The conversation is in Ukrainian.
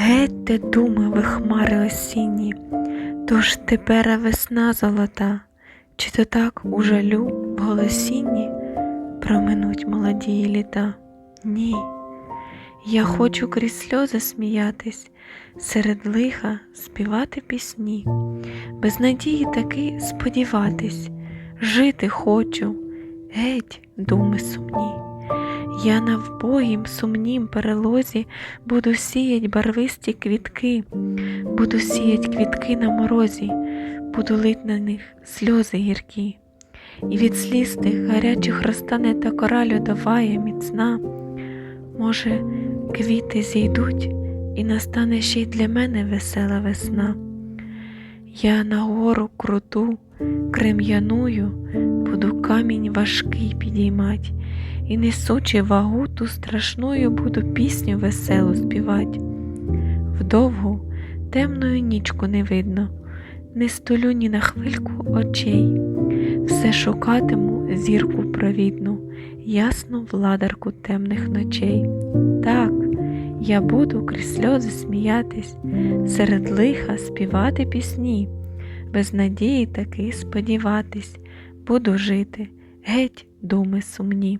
Геть те думи ви хмари осінні, тож тепер весна золота, чи то так у жалю в голосінні проминуть молоді літа? Ні. Я хочу крізь сльози сміятись, серед лиха співати пісні, без надії таки сподіватись, жити хочу, геть, думи сумні. Я на вбогім сумнім перелозі буду сіять барвисті квітки, буду сіять квітки на морозі, буду лить на них сльози гіркі, і від сліз тих гарячих розтане та кора льодовая міцна. Може, квіти зійдуть, і настане ще й для мене весела весна. Я на гору круту, крем'яную, камінь важкий підіймать, і несучи вагу ту страшною буду пісню веселу співать. Вдовгу темною нічку не видно, не столю ні на хвильку очей, все шукатиму зірку провідну, ясну владарку темних ночей. Так, я буду крізь сльози сміятись, серед лиха співати пісні, без надії таки сподіватись, буду жити, геть думи сумні.